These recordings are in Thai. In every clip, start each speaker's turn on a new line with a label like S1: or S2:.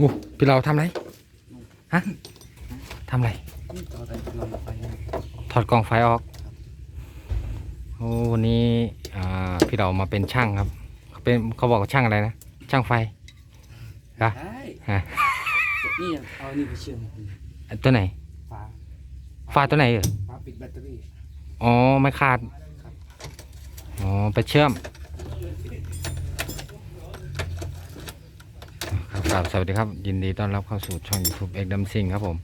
S1: งูพี่เราทำอะไรฮะทำอะไร
S2: นี่ต่อแต่กำลังไปนะ
S1: ถอดกล่องไฟออกโอ้วันนี้อ่าพี่เรามาเป็นช่างครับเขาเป็นเขาบอกว่าช่างอะไรนะช่างไฟ
S2: ใช่
S1: ฮะ
S2: นี่เอานี่ไปเชื่อม
S1: อันตัวไหน
S2: ฝา
S1: ฟ้าตัวไหนเออ
S2: ฝาปิดแบตเตอรี่
S1: อ๋อไม่ขาดอ๋อไปเชื่อม ครับสวัสดีครับ ยินดีต้อนรับเข้าสู่ช่อง YouTube เอกดัมซิงครับผม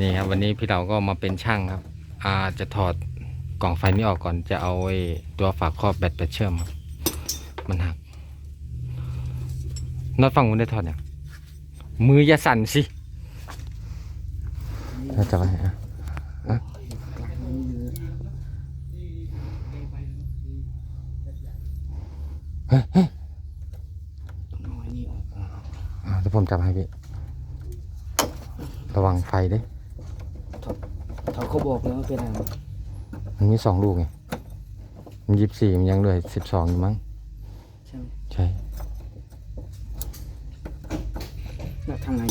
S1: นี่ครับ วันนี้พี่เราก็มาเป็นช่างครับ อาจะถอดกล่องไฟนี้ออกก่อนจะเอาไอ้ตัวฝาครอบแบตไปเชื่อมครับมันหักน็อตฝั่งนู้นได้ถอดยังมืออย่าสั่นสิเราจะไปอะ
S2: น้อยนี่ออก
S1: อ่าเดี๋ยวผมจับให้พี่ ระวังไฟเด้
S2: เขาเขาบอกแล้วว่าเป็นอะไร
S1: มันมีสองลูกไง มันยี่สิบสี่มันยังเหลือสิบสองอยู่มั้ง
S2: ใช่ไหม
S1: ใช่
S2: แล้วทำไง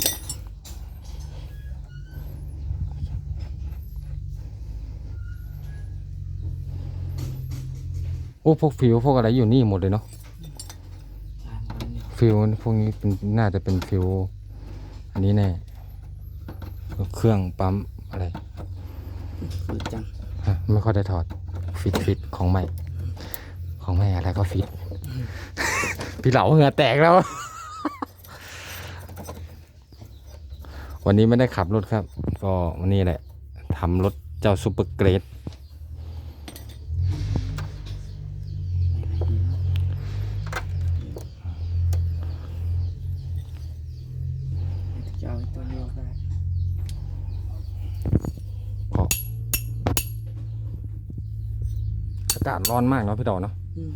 S1: โอ้พวกฟิวพวกอะไรอยู่นี่หมดเลยเนาะ
S2: อ่ามันนี่
S1: ฟิวพวกนี้เป็นน่าจะเป็นฟิวอันนี้แน่เครื่องปั๊มอะไร
S2: ฝืดจัง
S1: ฮะไม่ค่อยได้ถอดฟิตฟิตของใหม่ ของใหม่อะไรก็ฟิตพี่เหลาเหงื่อแตกแล้ว วันนี้ไม่ได้ขับรถครับ ก็วันนี้แหละทำรถเจ้าซูเปอร์เกรดากาศร้อนมากเนาะพี่ดอกเนาะ
S2: อืม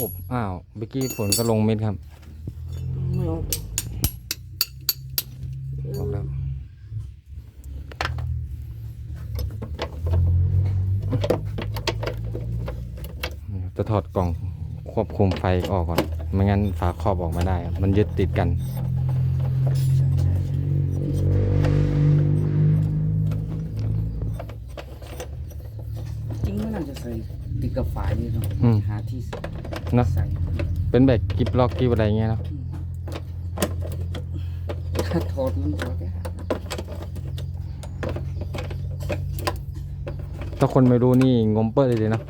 S1: อบอ้าวเมื่อกี้ฝนก็ลงเม็ดครับ
S2: ไม่ออก
S1: ออกแล้วจะถอดกล่องควบคุมไฟออกก่อน ไม่งั้นฝาครอบออกไม่ได้ครับมันยึดติดกัน
S2: กับฝานี่เนาะ
S1: อืม
S2: หาที่ใส่
S1: เนอะ
S2: ใส่
S1: เป็นแบบกิบล็อกกิบอะไรเงี้ยเนาะ
S2: ถ้าถอดมันถอดได้
S1: ถ้าคนไม่รู้นี่งมเปิ้ลเลยเนาะ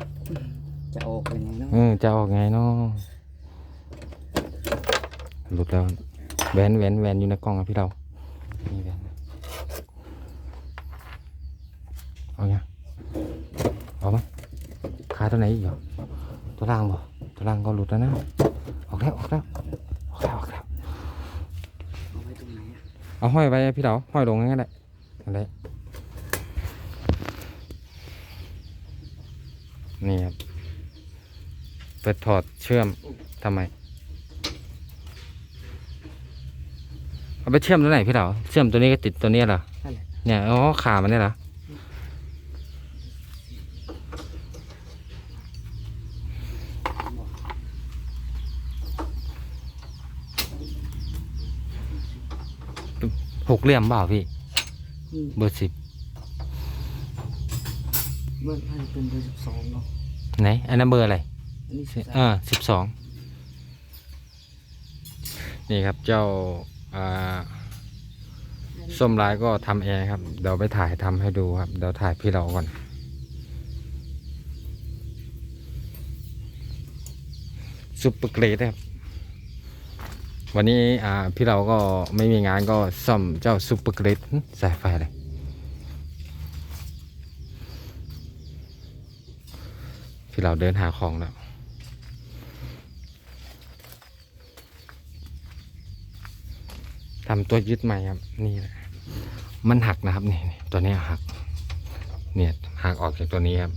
S2: จะออกยังไงเนาะ
S1: เออจะออกไงเนาะหลุดแล้วแหวนแหวนแหวนอยู่ในกล่องอะพี่เรานี่แหวนเอาไงเอาไหมขา ตัวไหนอีกเหรอตัวล่างบ่ตัวล่างก็หลุดแล้วนะออกแล้วออกแล้วออกแล้วออกแล้ว
S2: เอาไว้ตรงไหนอะ
S1: เอาห้อยไว้พี่เราห้อยลงงั้นแหละนั่นแหละนี่ครับเปิดถอดเชื่อมทำไมเอาไปเชื่อมตัวไหนพี่เราเชื่อมตัวนี้ก็ติดตัวนี้เหรอ
S2: นั่นแหละ
S1: เนี่ยอ๋อขามันเนี่ยเหรอห กเหลี่ยมเปล่าพี่
S2: อืม
S1: เบอร์สิบ
S2: เมื่อให้เป็นเบอร์สิบสองเนาะ
S1: ไหนอันนั้นเบอร์อะไร
S2: อันนี้สิบ
S1: อ่าสิบสองนี่ครับเจ้าอ่าส้มลายก็ทำแอร์ครับ เดี๋ยวไปถ่ายทำให้ดูครับ เดี๋ยวถ่ายพี่เราก่อน ซุปเปอร์เกรดครับ วันนี้อ่าพี่เราก็ไม่มีงานก็ซ่อมเจ้าซุปเปอร์กริดสายไฟอะไรพี่เราเดินหาของแล้วทำตัวยึดใหม่ครับนี่แหละมันหักนะครับนี่ตัวนี้หักเนี่ยหักออกจากตัวนี้ครับ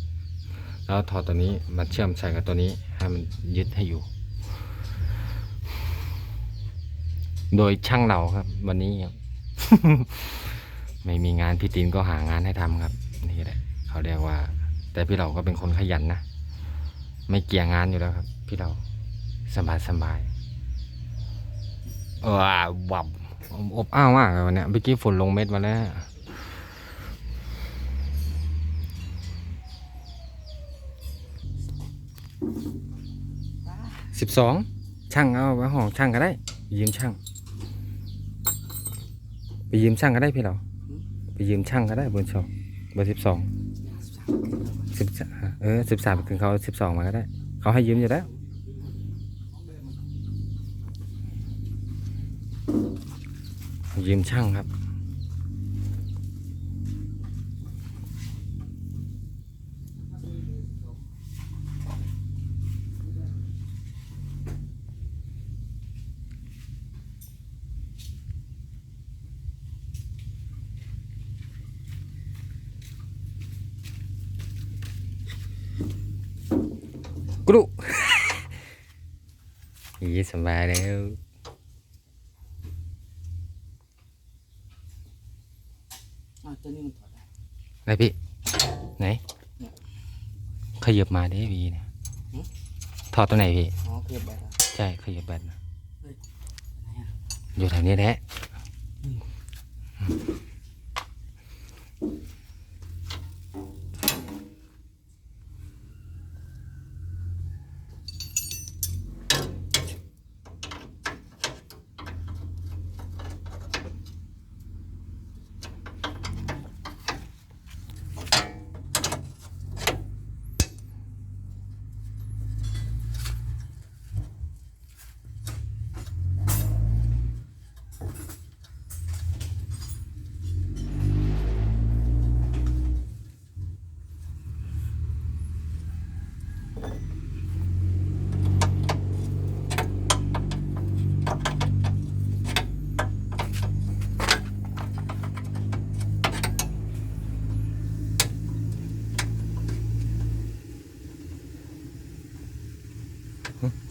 S1: แล้วถอดตัวนี้มาเชื่อมใส่กับตัวนี้ให้มันยึดให้อยู่ โดยช่างเราครับ วันนี้ครับ ไม่มีงานพี่ตินก็หางานให้ทำครับ นี่แหละ เขาเรียกว่า แต่พี่เราก็เป็นคนขยันนะไม่เกี่ยงงานอยู่แล้วครับ พี่เราสบายสบายๆเออวับอบอ้าวมากเลยวันเนี้ยเมื่อกี้ฝนลงเม็ดมาแล้วสิบสองช่างเอาไปห้องช่างก็ได้ยืมช่าง ไปยืมช่างก็ได้พี่เราไปยืมช่างก็ได้เบอร์สองเบอร์สิบสองสิบเออสิบสามถึงเขาสิบสองมาก็ได้ เขาให้ยืมอยู่แล้วยืมช่างครับ กรุยี่สบายแล้ว
S2: อ้าวตัวนี้มันถอดได้
S1: ไหนพี่ ไหน
S2: เนี่ย
S1: ขยับมาได้พี่เนี่ย
S2: หึ
S1: ถอดตัวไหนพี่
S2: อ๋อเพียบแบบอะ
S1: ใช่ขยับแบตนะ
S2: ไหนอะ
S1: อยู่แถวนี้แหละ
S2: อืม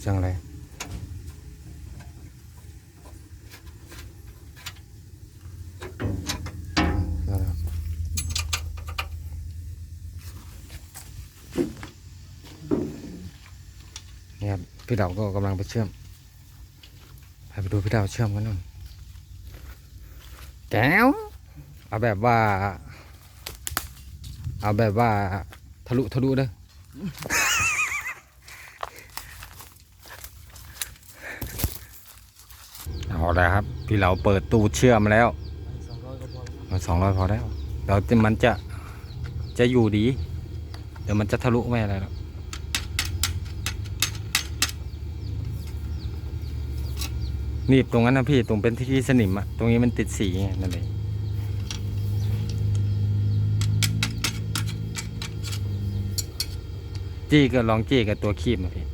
S1: หึจังอะไรเอาละเนี่ยครับพี่ดาวก็กำลังไปเชื่อมพาไปดูพี่ดาวเชื่อมกันหน่อยแก้วเอาแบบว่า เอาแบบว่าทะลุทะลุเด้อ เอาแล้วครับ พี่เราเปิดตู้เชื่อมแล้วมันสองร้อยพอแล้วเราจะมันจะจะอยู่ดี เดี๋ยวมันจะทะลุไม่อะไรหรอกหนีบตรงนั้นนะพี่ตรงเป็นที่สนิมอะตรงนี้มันติดสีนั่นเองจี้ก็ลองจี้กับตัวคีบมาพี่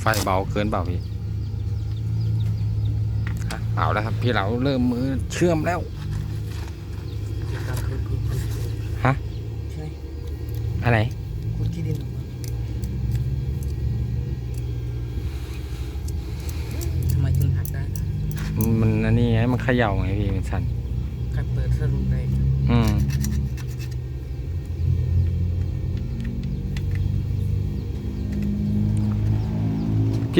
S1: ไฟเบาเกินเปล่าพี่ฮะเอาแล้วครับ พี่เราเริ่มมือเชื่อมแล้ว
S2: เดี๋ยวการขุดขุดขุด
S1: ฮะ
S2: ใช่ไหม
S1: อะไร
S2: ขุดขี้ดินออกมาทำไมถึงหักได้นะ
S1: มันอันนี้ไงมันเขย่าไงพี่มันสั่น
S2: การเปิดสรุปแรง
S1: อืม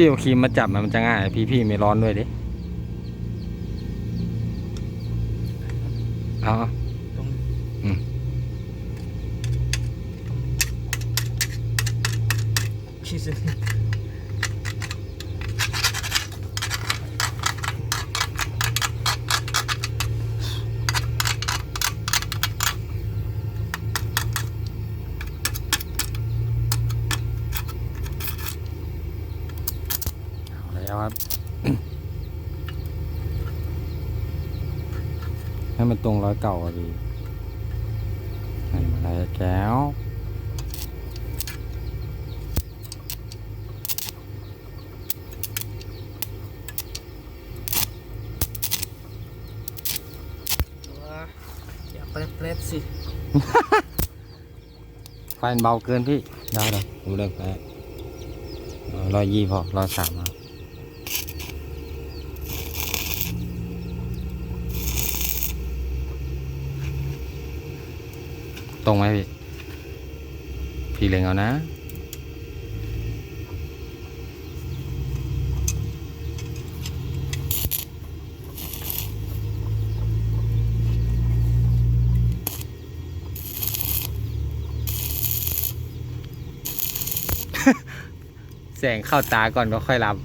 S1: พี่เอาครีมมาจับมันมันจะง่าย พี่พี่ไม่ร้อนด้วยดิ เอา
S2: ตรง
S1: อืม
S2: ขี้สิ
S1: เอาแล้วครับ ให้ มันตรงร้อยเก่าอะดีให้มาอะไรแก้ว
S2: ว้าเปรตเปรตสิ
S1: ไฟมันเบาเกินพี่ ได้เลยดูเลิกไปร้อยยี่พอร้อยสามครับ ตรงไหมพี่ พี่เล็งเอานะ แสงเข้าตาก่อนก็ค่อยรับ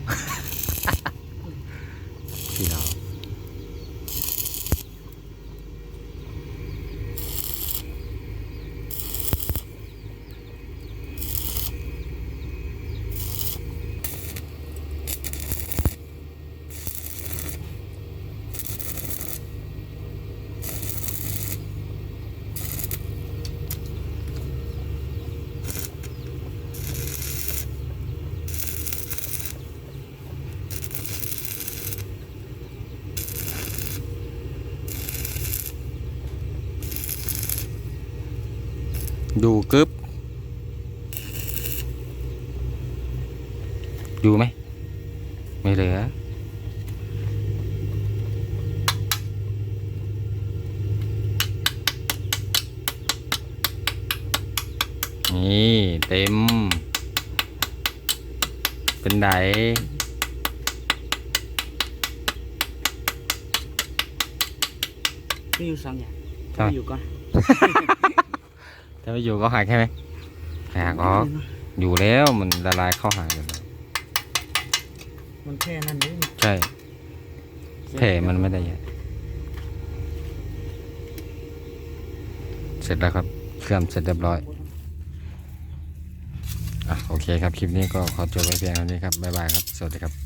S1: พี่น้อง ดูกึบอยู่ไหม ไม่เหลือ นี่ เต็ม เป็นได
S2: มีอยู่สองอย่าง
S1: ใช่
S2: มีอยู่ก่อน
S1: ถ้าไม่อยู่ก็หายใช่ไหมหากออกอยู่แล้วมันละลายเข้าหาอยู่แล้ว
S2: มันแค่นั้นเอง
S1: ใช่แผลมันไม่ได้ใหญ่เสร็จแล้วครับเครื่องเสร็จเรียบร้อยอะโอเคครับ คลิปนี้ก็ขอจบไว้เพียงเท่านี้ครับ บ๊ายบายครับ สวัสดีครับ